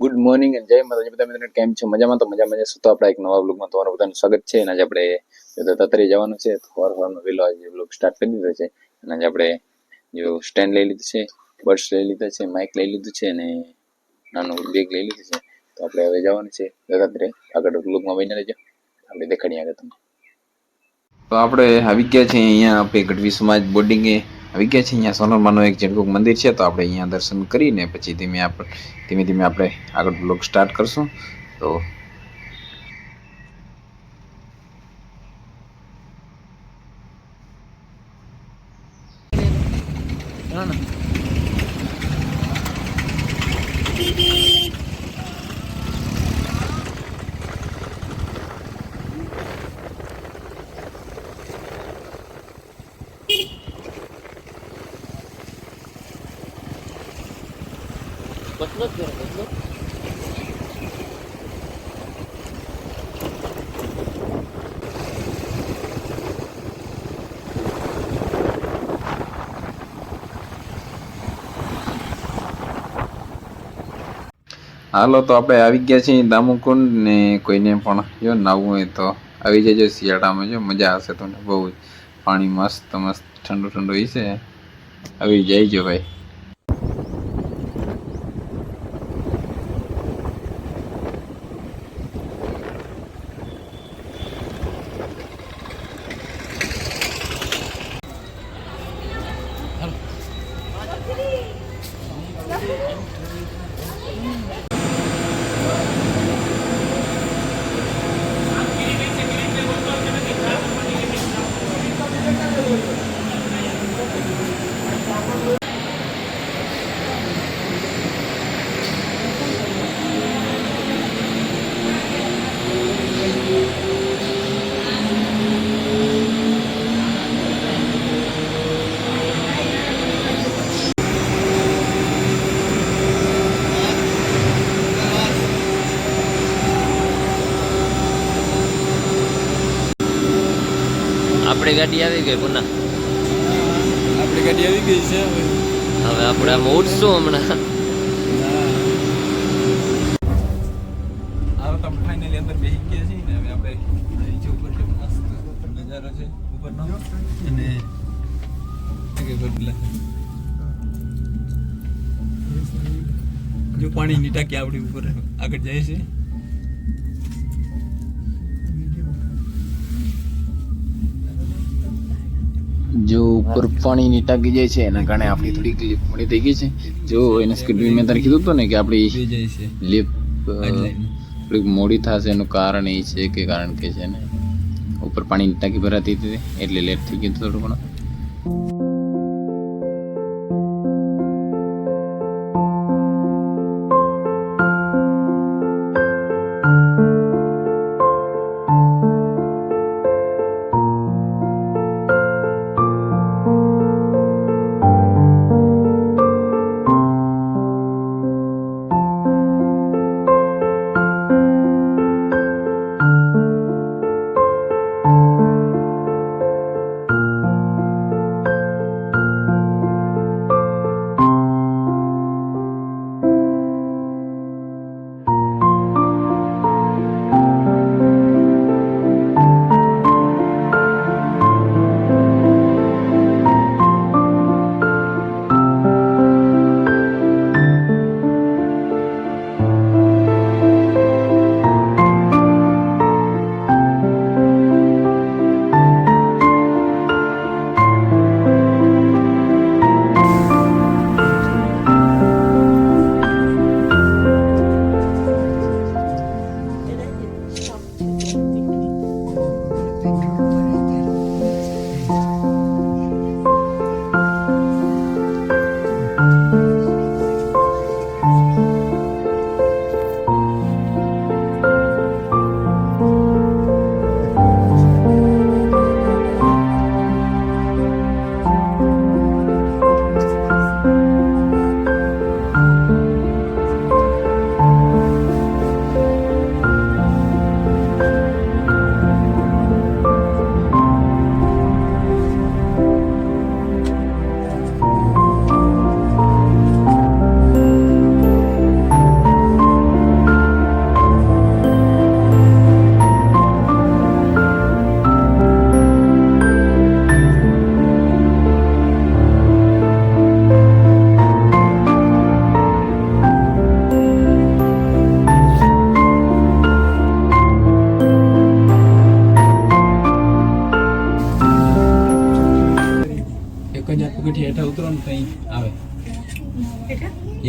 Good morning and જય માતાજી. બધા મિત્રો કેમ છો? મજામાં? તો મજામાં જશો તો આપણા એક નવા બ્લોગમાં તમારું બધાનું સ્વાગત છે. અને આજે આપણે તતરી જવાનું છે. તો વાર વારનો વેલો આજે બ્લોગ સ્ટાર્ટ કરી દીધો છે. અને આજે આપણે જો સ્ટેન્ડ લઈ લીધું છે બર્ડ્સ લઈ લીધા છે માઇક લઈ લીધું છે અને નાનું બેગ લઈ લીધું છે. તો આપણે હવે જવાનું છે. દત્તાત્રે આગળ બ્લોગમાં બની રહેજો. આપણે દેખાડીએ આગળ તમને. તો આપણે આવી ગયા છીએ અહીંયા આપણે ગઢવી સમાજ બોર્ડિંગે આવી ગયા છે અહીંયા સોનરમાનું એક ઝેડકુક મંદિર છે, તો આપણે અહીંયા દર્શન કરીને પછી ધીમે આપણે ધીમે ધીમે આપણે આગળ બ્લોગ સ્ટાર્ટ કરશું. તો હાલો તો આપણે આવી ગયા છીએ દામુકુંડ ને કોઈને પણ. જો નાવું હોય તો આવી જજો શિયાળામાં, જો મજા આવશે તમને બહુ પાણી મસ્ત મસ્ત, ઠંડુ ઠંડુ હશે. આવી જઈજો ભાઈ. આપણી ગાડી આવી ગઈ પુના આપણી ગાડી આવી ગઈ છે હવે. આપણે આમ ઉઠશું હમણાં. હવે તમે ફાઇનલી અંદર બેસી ગયા છીએ ને હવે આપણે નીચે ઉપર મસ્ત નજારો છે ઉપરનો. અને જો પાણીની ટાંકી આપણી ઉપર આગળ જાય છે. જો ઉપર પાણીની ટાંકી જાય છે એના કારણે આપણી થોડી ક્લિપ મળી થઈ ગઈ છે. જો એને સ્ક્રીન મેં તને કીધું હતું ને કે આપણી લિપ થોડીક મોડી થશે એનું કારણ એ છે કે કારણ કે છે ને ઉપર પાણીની ટાંકી ભરાતી હતી એટલે લેટ થઈ ગયું થોડું ઘણું.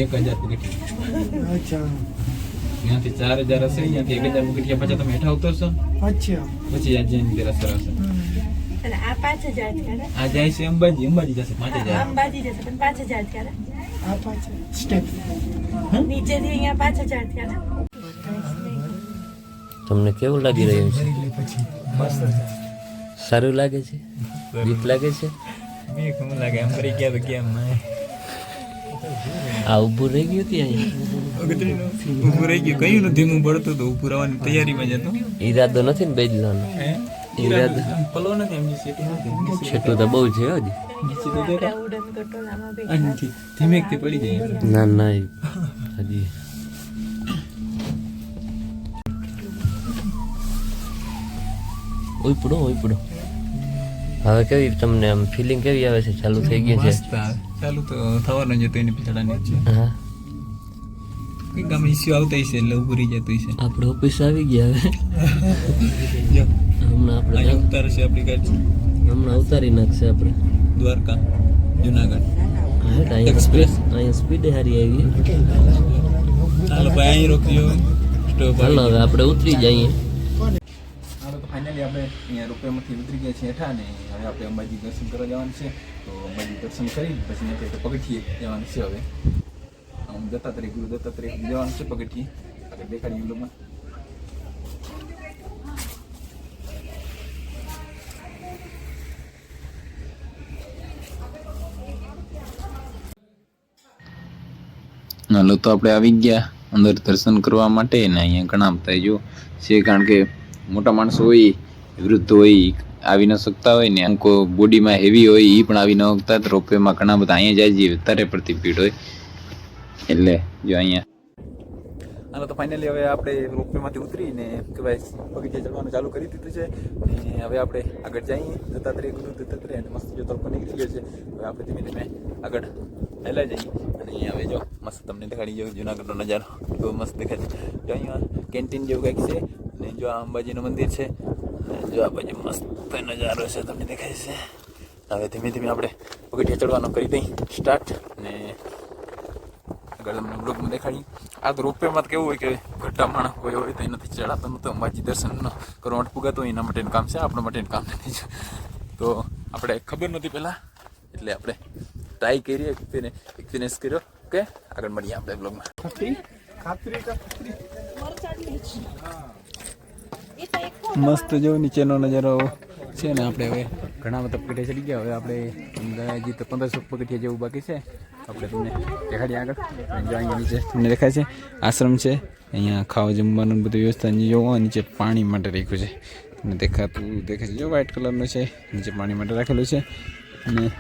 એક હજાર પગથિયા અચ્છા. ત્યાંથી ચાર હજાર હશે ત્યાંથી એક હજાર પગથિયા પાછા તમે હેઠા ઉતરશો? અચ્છા. પછી આ જૈન દેરાસર હશે અને આ જાય છે અંબાજી. અંબાજી જશે પાંચ હજાર. અંબાજી જશે પણ પાંચ હજાર ત્યારે આ પાછળ સ્ટેપ. નીચેથી અહીંયા પાંચ હજાર થયા તમને કેવું લાગી રહ્યું છે? સારું લાગે છે? બીક લાગે છે? કેમ લાગે. એમ કરી ગયા તો કેમ આ ઊભું રહી ગયું હતી અહીંયા? ઊભું રહી ગયું. કયું નથી હું પડતું તો ઊભું રહેવાની તૈયારીમાં જતો ઈરાદો નથી ને બેજવાનો હે? ઈરાદો? પલો નથી એમ જે નથી. છેટું તો બહુ છે હજી. પડી જાય ના ના ઈ પડો ઉઈપડો ઉઈપડો હવે કેવી તમને આમ ફિલિંગ કેવી આવે છે? ચાલુ થઈ ગઈ છે? ચાલુ તો થવાનું જ હતું એની પછાડાની છે. હા. કંઈક આમ ઇસ્યુ આવતા હશે એટલે ઊભું રહી જતું હશે. આપણે ઓફિસ આવી ગયા હવે. હમણાં આપણે અહીંયા ઉતારશે આપણી ગાડી. હમણાં ઉતારી નાખશે આપણે દ્વારકા જુનાગઢ. હા એક્સપ્રેસ અહીંયા સ્પીડે હારી આવી. ચાલો ભાઈ અહીં સ્ટોપ ચાલો હવે આપણે ઉતરી જઈએ. ફાઇનલી આપણે અહીંયા રૂપિયામાંથી ઉતરી ગયા છીએ હેઠા ને હવે આપણે અંબાજી દર્શન કરવા જવાનું છે તો અંબાજી દર્શન કરી પછી નથી તો પગથિયે જવાનું છે હવે આમ દત્તાત્રેય ગુરુ દત્તાત્રેય જવાનું છે પગથિયે આગળ દેખાડીએ હાલો તો આપણે આવી ગયા અંદર દર્શન કરવા માટે ને અહીંયા ઘણા બધા જો છે કારણ કે મોટા માણસો હોય વૃદ્ધ હોય આવી ન શકતા હોય ને અમુક બોડીમાં હેવી હોય એ પણ આવી ન શકતા રોપવેમાં ઘણા બધા અહીંયા જાય છે, વધારે પડતી ભીડ હોય. એટલે જો અહીંયા અને તો ફાઇનલી હવે આપણે રોપવેમાંથી ઉતરીને કહેવાય બગીચા ચડવાનું ચાલુ કરી દીધું છે અને હવે આપણે આગળ જઈએ, દત્તાત્રેય ગુરુ, દત્તાત્રેય અને મસ્ત જો તડકો નીકળી ગયો છે, હવે આપણે ધીમે ધીમે આગળ પહેલા જઈએ. અને હવે જો મસ્ત તમને દેખાડી જેવું જુનાગઢનો નજારો, બહુ મસ્ત દેખાય છે. જો અહીંયા કેન્ટીન જેવું કંઈક છે અને જો આ અંબાજીનું મંદિર છે જો આ બાજુ મસ્ત નજારો છે તમને દેખાય છે. હવે ધીમે ધીમે આપણે પગથિયા ચડવાનું કરી દઈ સ્ટાર્ટ ને આગળ તમને બ્લોગમાં દેખાડી. આ તો રોપવેમાં તો કેવું હોય કે ઘટા માણસ કોઈ હોય તો એનાથી ચડાતો નહોતો અંબાજી દર્શન કરવા માટે પુગાતો એના માટેનું કામ છે આપણા માટેનું કામ નથી. તો આપણે ખબર નહોતી પહેલાં એટલે આપણે ટ્રાય કરી એક્સપિરિયન્સ કર્યો. કે આગળ મળીએ આપણે બ્લોગમાં ખાતરી ખાતરી મસ્ત જો નીચેનો નજારો છે ને આપણે હવે. ઘણા બધા પગથિયા ચડી ગયા. હવે આપણે હજી તો પંદરસો પગથિયા જેવું બાકી છે. આપણે તમને દેખાડીએ આગળ. અહીંયા નીચે તમને દેખાય છે. આશ્રમ છે. અહીંયા ખાવા જમવાનું બધું વ્યવસ્થા જોવો નીચે પાણી માટે રાખ્યું છે. તમને દેખાતું દેખાય છે. જો વ્હાઈટ કલરનું છે. નીચે પાણી માટે રાખેલું છે. અને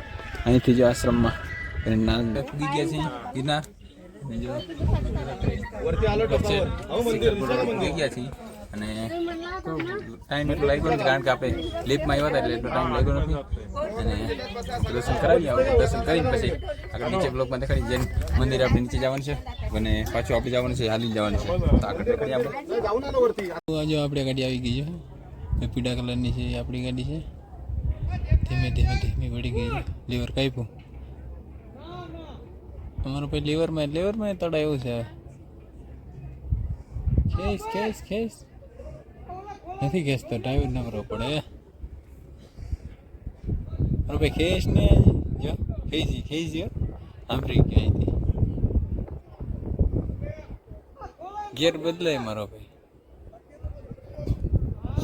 અહીંથી જો આશ્રમમાં અને ગયા છે. ગિરનાર. ગયા છીએ અને ટાઈમ એટલો લાગ્યો નથી, કારણ કે આપણે લિફ્ટમાં આવ્યા હતા એટલે ટાઈમ લાગ્યો નથી. અને દર્શન કરાવી આવે દર્શન કરીને પછી આગળ નીચે બ્લોકમાં દેખાડી જૈન મંદિર આપણે નીચે જવાનું છે અને પાછું આપણે જવાનું છે હાલી જવાનું છે. તો આગળ દેખાડી આપણે. આજે આપણે ગાડી આવી ગઈ છે પીળા કલરની છે આપણી ગાડી છે. ધીમે ધીમે ધીમે પડી ગઈ છે. લીવર કાપ્યું. અમારો ભાઈ લીવરમાં લીવરમાં તળા એવું છે. ખેસ ખેસ ખેસ. નથી ખેંચતો ડ્રાઈવર ના કરવો પડે. અરે ભાઈ ખેંચ ને. જો, ખેંચી ખેંચી સાંભળી ગયા અહીંથી. ગેર બદલાય મારો ભાઈ.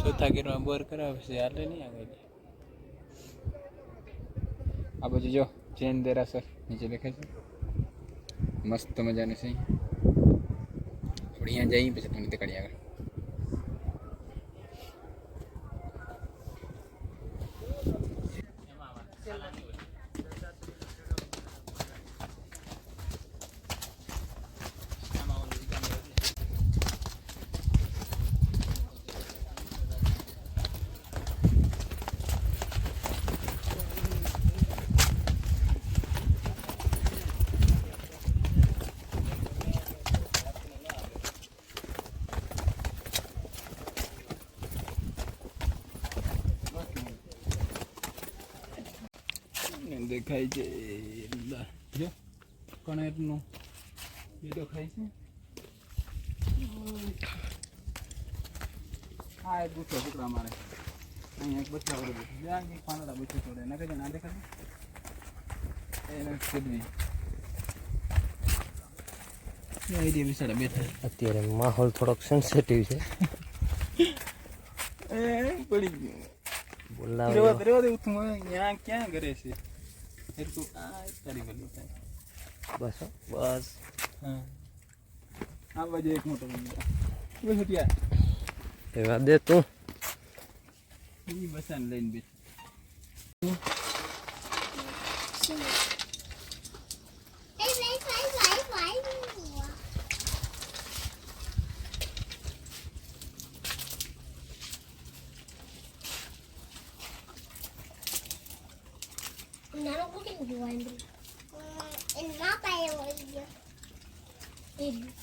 ચોથા ગેરમાં બોર કરાવે છે, હાલે નહીં આગળ. આ બાજુ જો, જૈન દેરાસર નીચે દેખાય છે. મસ્ત મજાનું છે. આપણે અહીંયા જઈએ પછી તમને દેખાડીએ આગળ. દેખાય છે. જો કણેરનું એ દેખાય છે. હા એક ગુસ્સો છોકરા મારે. અહીંયા એક બચ્ચા વડે બેઠું. જ્યાં એક પાંદડા બચ્ચું છોડે ના કહેજો ના દેખાય. એને કીધવી અત્યારે માહોલ થોડોક સેન્સિટિવ છે. એ પડી ગયું. બોલાવે રેવા દે, ઉઠું. હવે ક્યાં ઘરે છે? બસ બસ. હા. આ બાજુ એક મોટો બંધ બસ ત્યાં એવા દે તું. બસાને લઈને બેઠો Din buwan. And mapa yung video. Hmm